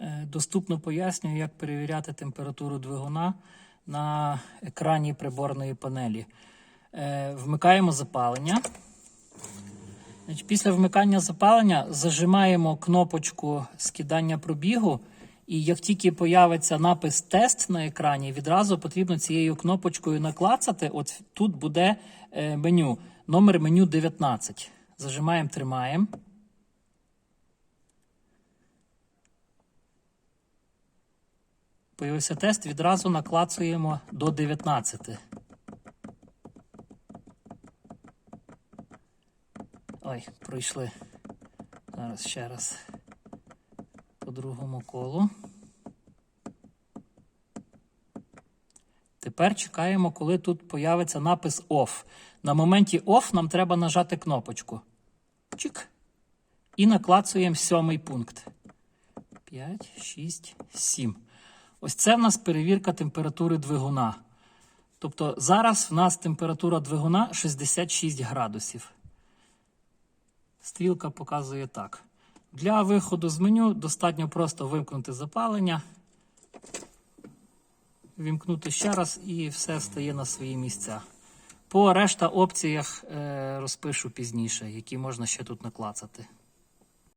Е, Доступно пояснюю, як перевіряти температуру двигуна на екрані приборної панелі. Е, Вмикаємо запалення. Після вмикання запалення зажимаємо кнопочку скидання пробігу, і як тільки появиться напис тест на екрані, відразу потрібно цією кнопочкою наклацати. От тут буде е, меню, номер меню 19. Зажимаємо, тримаємо. Появився тест, відразу наклацуємо до 19. Ой, пройшли. Зараз ще раз по другому колу. Тепер чекаємо, коли тут появиться напис OFF. На моменті OFF нам треба нажати кнопочку. Чик. І наклацуємо сьомий пункт. 5, 6, 7. Ось це в нас перевірка температури двигуна. Тобто зараз в нас температура двигуна 66 градусів. Стрілка показує так. Для виходу з меню достатньо просто вимкнути запалення, вімкнути ще раз і все стає на свої місця. По решта опціях е, розпишу пізніше, які можна ще тут наклацати.